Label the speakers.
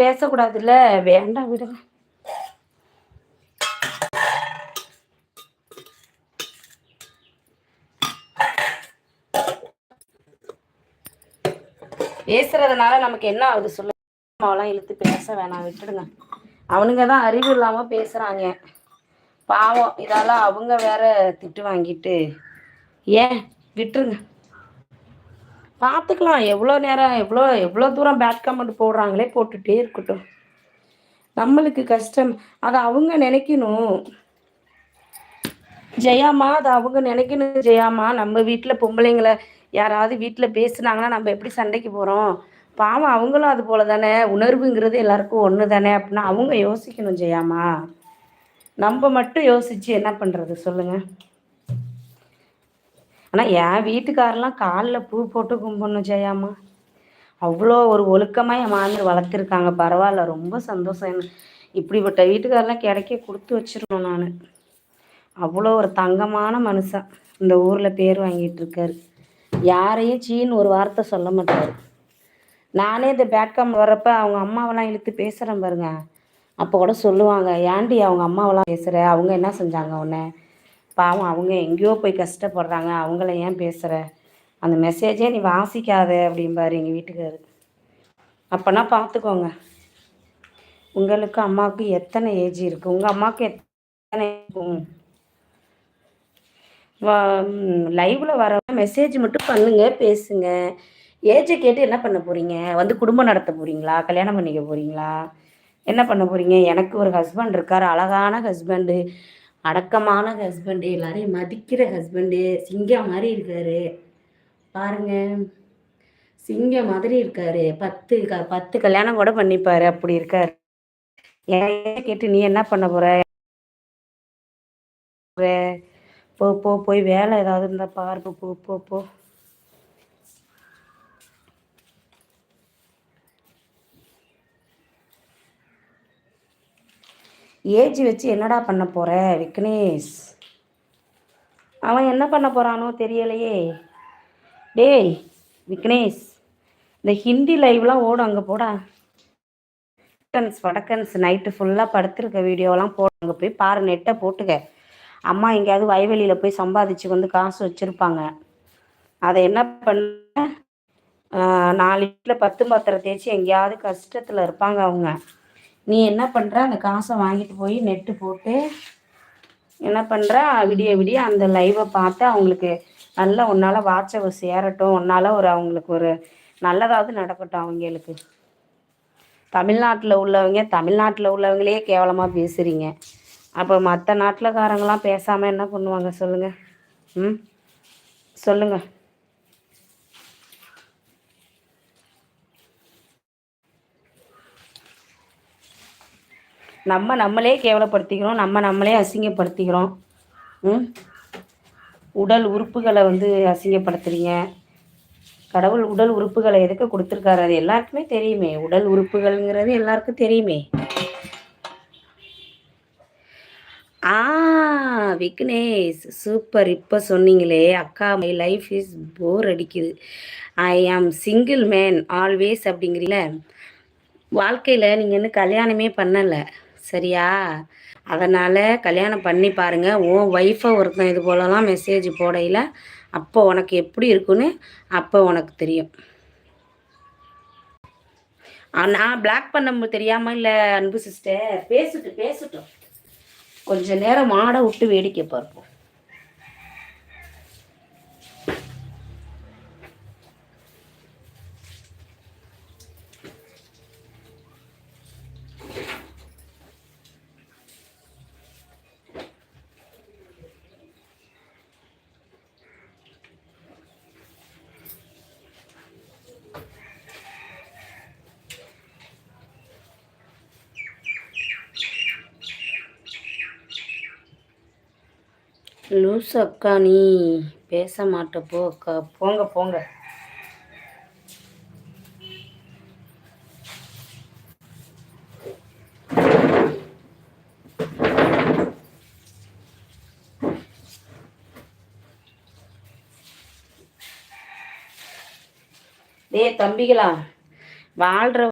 Speaker 1: பேசக்கூடாதுல்ல? வேண்டாம் விடுங்க பேசுறதுனால நமக்கு என்ன ஆகுது சொல்லு? அம்மாவெல்லாம் இழுத்து பேச வேணாம் விட்டுடுங்க. அவனுங்க தான் அறிவு இல்லாம பேசுறாங்க. பாவம் இதால அவங்க வேற திட்டு வாங்கிட்டு ஏன்? விட்டுருங்க. பார்த்துக்கலாம் எவ்வளோ நேரம் எவ்வளோ எவ்வளோ தூரம் பேட் கமெண்ட் போடுறாங்களே போட்டுகிட்டே இருக்கட்டும். நம்மளுக்கு கஷ்டம். அதை அவங்க நினைக்கணும். ஜெயாமா அதை அவங்க நினைக்கணும் ஜெயாமா. நம்ம வீட்டில் பொம்பளைங்களை யாராவது வீட்டில் பேசுனாங்கன்னா நம்ம எப்படி சண்டைக்கு போகிறோம் பாவம் அவங்களும் அது போல தானே. உணர்வுங்கிறது எல்லாருக்கும் ஒன்று தானே அப்படின்னா அவங்க யோசிக்கணும் ஜெயாமா. நம்ம மட்டும் யோசிச்சு என்ன பண்ணுறது சொல்லுங்கள் ஆனால் என் வீட்டுக்காரெல்லாம் காலில் பூ போட்டு கும்பிடணும் ஜெயாம்மா அவ்வளோ ஒரு ஒழுக்கமாக என் மாமியார் வளர்த்துருக்காங்க. பரவாயில்ல ரொம்ப சந்தோஷம். எனக்கு இப்படிப்பட்ட வீட்டுக்காரெல்லாம் கிடைக்க கொடுத்து வச்சிருக்கணும் நான். அவ்வளோ ஒரு தங்கமான மனுஷன் இந்த ஊரில் பேர் வாங்கிட்டு இருக்காரு. யாரையும் சீன்னு ஒரு வார்த்தை சொல்ல மாட்டார். நானே இந்த பேட்காம் வர்றப்ப அவங்க அம்மாவெல்லாம் இழுத்து பேசுகிறேன் பாருங்க. அப்போ கூட சொல்லுவாங்க ஏன்டி அவங்க அம்மாவெல்லாம் பேசுகிற அவங்க என்ன செஞ்சாங்க உன்னை? பாவம் அவங்க எங்கேயோ போய் கஷ்டப்படுறாங்க அவங்கள ஏன் பேசுகிற அந்த மெசேஜே நீ வாசிக்காத அப்படிம்பாரு எங்கள் வீட்டுக்காரு. அப்போனா பார்த்துக்கோங்க உங்களுக்கு அம்மாவுக்கு எத்தனை ஏஜ் இருக்குது உங்கள் அம்மாவுக்கு எத்தனை இருக்கும் லைவில் வர மெசேஜ் மட்டும் பண்ணுங்க பேசுங்க. ஏஜை கேட்டு என்ன பண்ண போகிறீங்க வந்து குடும்பம் நடத்த போகிறீங்களா கல்யாணம் பண்ணிக்க போகிறீங்களா என்ன பண்ண போகிறீங்க எனக்கு ஒரு ஹஸ்பண்ட் இருக்கார் அழகான ஹஸ்பண்டு அடக்கமான ஹஸ்பண்டு எல்லாரையும் மதிக்கிற ஹஸ்பண்டு சிங்கம் மாதிரி இருக்காரு. பாருங்க. சிங்கம் மாதிரி இருக்காரு. பத்து க பத்து கல்யாணம் கூட பண்ணிப்பாரு. அப்படி இருக்காரு. ஏன் கேட்டு நீ என்ன பண்ண போற? போ போ போய் வேலை ஏதாவது இருந்தா பாரு போ போ போ. ஏஜ் வச்சு என்னடா பண்ண போற விக்னேஷ்? அவன் என்ன பண்ண போறானோ தெரியலையே. டேய் விக்னேஷ் இந்த ஹிந்தி லைவ்லாம் ஓடும் அங்கே போடா. வடக்கன்ஸ் வடக்கன்ஸ் நைட்டு ஃபுல்லாக படுத்திருக்க வீடியோலாம் போட அங்கே போய் பாரு நெட்டை போட்டுக்க. அம்மா எங்கேயாவது வயவெளியில் போய் சம்பாதிச்சு வந்து காசு வச்சுருப்பாங்க. அதை என்ன பண்ண நாலு வீட்டில் பத்து பத்திரம் தேய்ச்சி எங்கேயாவது கஷ்டத்தில் இருப்பாங்க அவங்க. நீ என்ன பண்ணுற அந்த காசை வாங்கிட்டு போய் நெட்டு போட்டு என்ன பண்ணுற விடிய விடிய அந்த லைவை பார்த்து அவங்களுக்கு நல்ல உன்னால் வாட்சவை சேரட்டும். உன்னால் ஒரு அவங்களுக்கு ஒரு நல்லதாவது நடக்கட்டும் அவங்களுக்கு. தமிழ்நாட்டில் உள்ளவங்க தமிழ்நாட்டில் உள்ளவங்களே கேவலமாக பேசுகிறீங்க அப்போ மற்ற நாட்டிலக்காரங்களாம் பேசாமல் என்ன பண்ணுவாங்க சொல்லுங்கள் ம்? சொல்லுங்கள் நம்ம நம்மளே கேவலப்படுத்திக்கிறோம் நம்ம நம்மளே அசிங்கப்படுத்திக்கிறோம். ம்? உடல் உறுப்புகளை வந்து அசிங்கப்படுத்துறீங்க. கடவுள் உடல் உறுப்புகளை எதுக்கு கொடுத்துருக்காரு? அது எல்லாருக்குமே தெரியுமே. உடல் உறுப்புகள்ங்கிறது எல்லாருக்கும் தெரியுமே. ஆ விக்னேஷ் சூப்பர். இப்போ சொன்னீங்களே அக்கா மை லைஃப் இஸ் போர் அடிக்குது. ஐ ஆம் சிங்கிள் மேன் ஆல்வேஸ் அப்படிங்கிறீங்கள. வாழ்க்கையில் நீங்கள் இன்னும் கல்யாணமே பண்ணலை. சரியா? அதனால் கல்யாணம் பண்ணி பாருங்கள் உன் ஒய்ஃபை ஒருத்தன் இது போலலாம் மெசேஜ் போடையில். அப்போ உனக்கு எப்படி இருக்குன்னு அப்போ உனக்கு தெரியும். நான் பிளாக் பண்ண தெரியாமல் இல்லை அன்பு சிஸ்டர் பேசட்டும் பேசட்டும். கொஞ்சம் நேரம் மாடை விட்டு வேடிக்கை பார்ப்போம். லூஸ் அக்கா நீ பேச மாட்ட போ அக்கா. போங்க போங்க. டேய் தம்பிகளா வாழ்ற